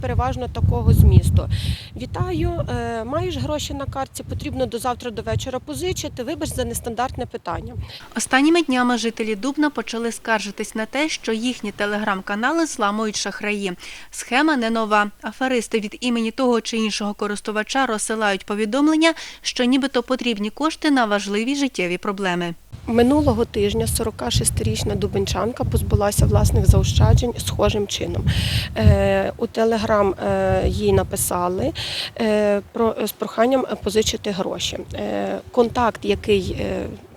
переважно такого змісту. Вітаю, е, маєш гроші на картці, потрібно до завтра до вечора позичити. Вибач за нестандартне питання. Останніми днями жителі Дубна почали скаржитись на те, що їхні телеграм-канали зламують шахраї. Схема не нова. Аферисти від імені того чи іншого користувача розсилають повідомлення, що нібито потрібні кошти на важливі життєві проблеми. Минулого тижня 46-річна дубенчанка позбулася власних заощаджень схожим чином. Е, у телеграм е, їй написали е, з проханням позичити гроші. Контакт, який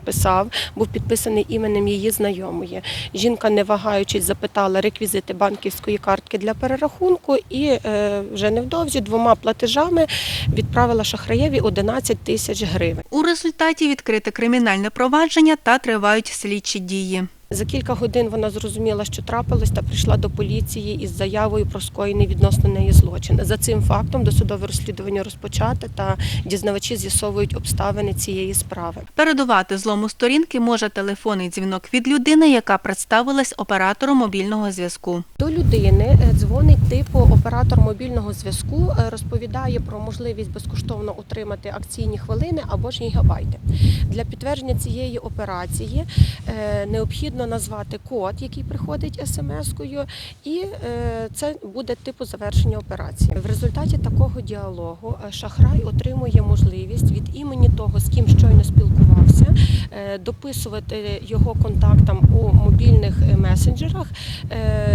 е, писав, був підписаний іменем її знайомої. Жінка, не вагаючись, запитала реквізити банківської картки для перерахунку і е, вже невдовзі двома платежами відправила шахраєві 11 тисяч гривень. У результаті відкрите кримінальне провадження та тривають слідчі дії. За кілька годин вона зрозуміла, що трапилось, та прийшла до поліції із заявою про скоєний відносно неї злочин. За цим фактом досудове розслідування розпочате та дізнавачі з'ясовують обставини цієї справи. Передувати злому сторінки може телефонний дзвінок від людини, яка представилась оператором мобільного зв'язку. До людини е, дзвонить типу оператор мобільного зв'язку, е, розповідає про можливість безкоштовно отримати акційні хвилини або ж гігабайти. Для підтвердження цієї операції е, необхідно назвати код, який приходить смс-кою, і е, це буде типу завершення операції. В результаті такого діалогу е, шахрай отримує можливість від імені того, з ким щойно спілкувався, е, дописувати його контактам у мобільних месенджерах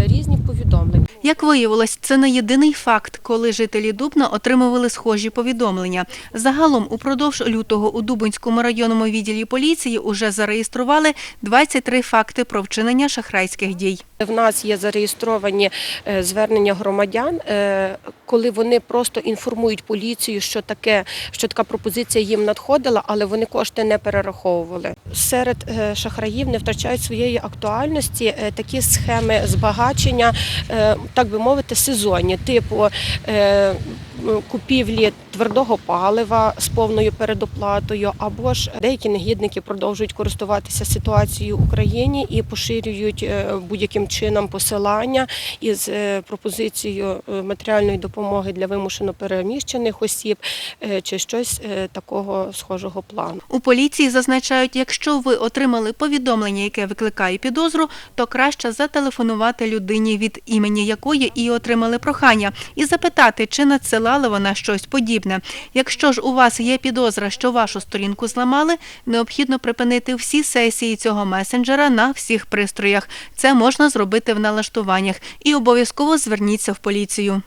різні повідомлення. Як виявилось, це не єдиний факт, коли жителі Дубна отримували схожі повідомлення. Загалом упродовж лютого у Дубинському районному відділі поліції уже зареєстрували 23 факти про вчинення шахрайських дій. В нас є зареєстровані е, звернення громадян, е, коли вони просто інформують поліцію, що таке, що така пропозиція їм надходила, але вони кошти не перераховували. Серед е, шахраїв не втрачають своєї актуальності такі схеми збагачення, так би мовити, сезонні, типу. Купівлі твердого палива з повною передоплатою, або ж деякі негідники продовжують користуватися ситуацією в Україні і поширюють е, будь-яким чином посилання із е, пропозицією е, матеріальної допомоги для вимушено переміщених осіб чи щось такого схожого плану. У поліції зазначають, якщо ви отримали повідомлення, яке викликає підозру, то краще зателефонувати людині, від імені якої і отримали прохання, і запитати, чи надсилала вона щось подібне. Якщо ж у вас є підозра, що вашу сторінку зламали, необхідно припинити всі сесії цього месенджера на всіх пристроях. Це можна зробити в налаштуваннях. І обов'язково зверніться в поліцію.